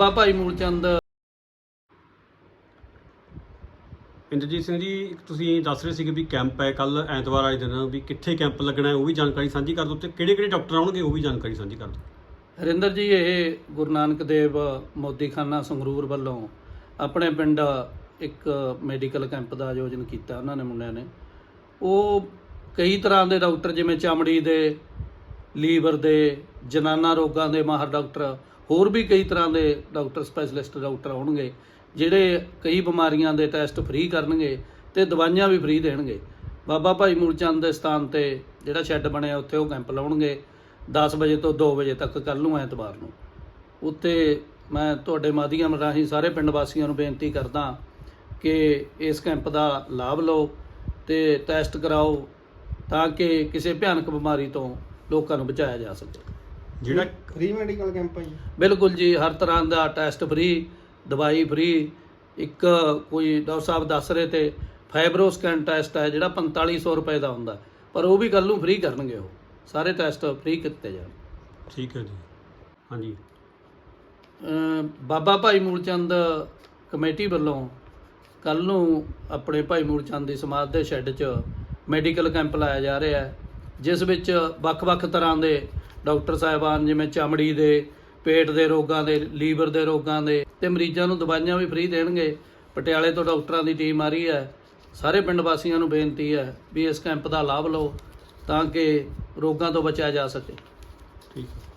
ਬਾ ਭਾਈ ਮੂਲਚੰਦ। ਇੰਦਰਜੀਤ ਸਿੰਘ ਜੀ ਇੱਕ ਤੁਸੀਂ ਦੱਸ ਰਹੇ ਸੀਗੇ ਵੀ ਕੈਂਪ ਹੈ ਕੱਲ ਐਤਵਾਰ ਵਾਲੇ ਦਿਨ ਵੀ ਕਿੱਥੇ ਕੈਂਪ ਲੱਗਣਾ ਹੈ ਉਹ ਵੀ ਜਾਣਕਾਰੀ ਸਾਂਝੀ ਕਰ ਦਿਓ ਤੇ ਕਿਹੜੇ ਕਿਹੜੇ ਡਾਕਟਰ ਆਉਣਗੇ ਉਹ ਵੀ ਜਾਣਕਾਰੀ ਸਾਂਝੀ ਕਰ ਦਿਓ। ਹਰਿੰਦਰ ਜੀ ਇਹ ਗੁਰੂ ਨਾਨਕ ਦੇਵ ਮੋਦੀਖਾਨਾ ਸੰਗਰੂਰ ਵੱਲੋਂ ਆਪਣੇ ਪਿੰਡ ਇੱਕ ਮੈਡੀਕਲ ਕੈਂਪ ਦਾ ਆਯੋਜਨ ਕੀਤਾ ਉਹਨਾਂ ਨੇ ਮੁੰਡਿਆਂ ਨੇ। ਉਹ ਕਈ ਤਰ੍ਹਾਂ ਦੇ ਡਾਕਟਰ ਜਿਵੇਂ ਚਮੜੀ ਦੇ ਲੀਵਰ ਦੇ ਜਨਾਨਾ ਰੋਗਾਂ ਦੇ ਮਾਹਰ ਡਾਕਟਰ ਹੋਰ ਵੀ ਕਈ ਤਰ੍ਹਾਂ ਦੇ ਡਾਕਟਰ ਸਪੈਸ਼ਲਿਸਟ ਡਾਕਟਰ ਆਉਣਗੇ, ਜਿਹੜੇ ਕਈ ਬਿਮਾਰੀਆਂ ਦੇ ਟੈਸਟ ਫ੍ਰੀ ਕਰਨਗੇ ਤੇ ਦਵਾਈਆਂ ਵੀ ਫ੍ਰੀ ਦੇਣਗੇ। ਬਾਬਾ ਭਾਈ ਮੂਲਚੰਦ ਦੇ ਸਥਾਨ ਤੇ ਜਿਹੜਾ ਸ਼ੈੱਡ ਬਣਿਆ, ਉੱਥੇ ਉਹ ਕੈਂਪ ਲਾਉਣਗੇ। 10 ਵਜੇ ਤੋਂ 2 ਵਜੇ ਤੱਕ ਕੱਲ ਨੂੰ, ਐਤਵਾਰ ਨੂੰ। ਉੱਤੇ ਮੈਂ ਤੁਹਾਡੇ ਮਾਧਿਅਮ ਰਾਹੀਂ ਸਾਰੇ ਪਿੰਡ ਵਾਸੀਆਂ ਨੂੰ ਬੇਨਤੀ ਕਰਦਾ ਕਿ ਇਸ ਕੈਂਪ ਦਾ ਲਾਭ ਲਓ ਤੇ ਟੈਸਟ ਕਰਾਓ ਤਾਂ ਕਿ ਕਿਸੇ ਭਿਆਨਕ ਬਿਮਾਰੀ ਤੋਂ ਲੋਕਾਂ ਨੂੰ ਬਚਾਇਆ ਜਾ ਸਕੇ। ਜਿਹੜਾ ਫ੍ਰੀ ਮੈਡੀਕਲ ਕੈਂਪ ਹੈ ਜੀ। ਬਿਲਕੁਲ ਜੀ ਹਰ ਤਰ੍ਹਾਂ ਦਾ ਟੈਸਟ ਫ੍ਰੀ ਦਵਾਈ ਫ੍ਰੀ। ਇੱਕ ਕੋਈ ਡਾਕਟਰ ਸਾਹਿਬ ਦੱਸ ਰਹੇ ਤੇ ਫਾਈਬਰੋ ਸਕੈਨ ਟੈਸਟ ਹੈ ਜਿਹੜਾ 4500 ਰੁਪਏ ਦਾ ਹੁੰਦਾ। ਪਰ ਉਹ ਵੀ ਕੱਲ ਨੂੰ ਫ੍ਰੀ ਕਰਨਗੇ ਉਹ। ਸਾਰੇ ਟੈਸਟ ਫ੍ਰੀ ਕੀਤੇ ਜਾਣ। ਠੀਕ ਹੈ ਜੀ। ਹਾਂਜੀ। ਬਾਬਾ ਭਾਈ ਮੂਲਚੰਦ ਕਮੇਟੀ ਵੱਲੋਂ ਕੱਲ ਨੂੰ ਆਪਣੇ ਭਾਈ ਮੂਲਚੰਦ ਦੀ ਸਮਾਧ ਦੇ ਸ਼ੈੱਡ 'ਚ ਮੈਡੀਕਲ ਕੈਂਪ ਲਾਇਆ ਜਾ ਰਿਹਾ ਹੈ ਜਿਸ ਵਿੱਚ ਵੱਖ-ਵੱਖ ਤਰ੍ਹਾਂ ਦੇ ਡਾਕਟਰ ਸਾਹਿਬਾਨ ਜਿਵੇਂ ਚਮੜੀ ਦੇ, ਪੇਟ ਦੇ ਰੋਗਾਂ ਦੇ, ਲੀਵਰ ਦੇ ਰੋਗਾਂ ਦੇ ਤੇ ਮਰੀਜ਼ਾਂ ਨੂੰ ਦਵਾਈਆਂ ਵੀ ਫ੍ਰੀ ਦੇਣਗੇ। ਪਟਿਆਲੇ ਤੋਂ ਡਾਕਟਰਾਂ ਦੀ ਟੀਮ ਆ ਰਹੀ ਹੈ। ਸਾਰੇ ਪਿੰਡ ਵਾਸੀਆਂ ਨੂੰ ਬੇਨਤੀ ਹੈ ਵੀ ਇਸ ਕੈਂਪ ਦਾ ਲਾਭ ਲਓ ਤਾਂ ਕਿ ਰੋਗਾਂ ਤੋਂ ਬਚਿਆ ਜਾ ਸਕੇ। ਠੀਕ ਹੈ।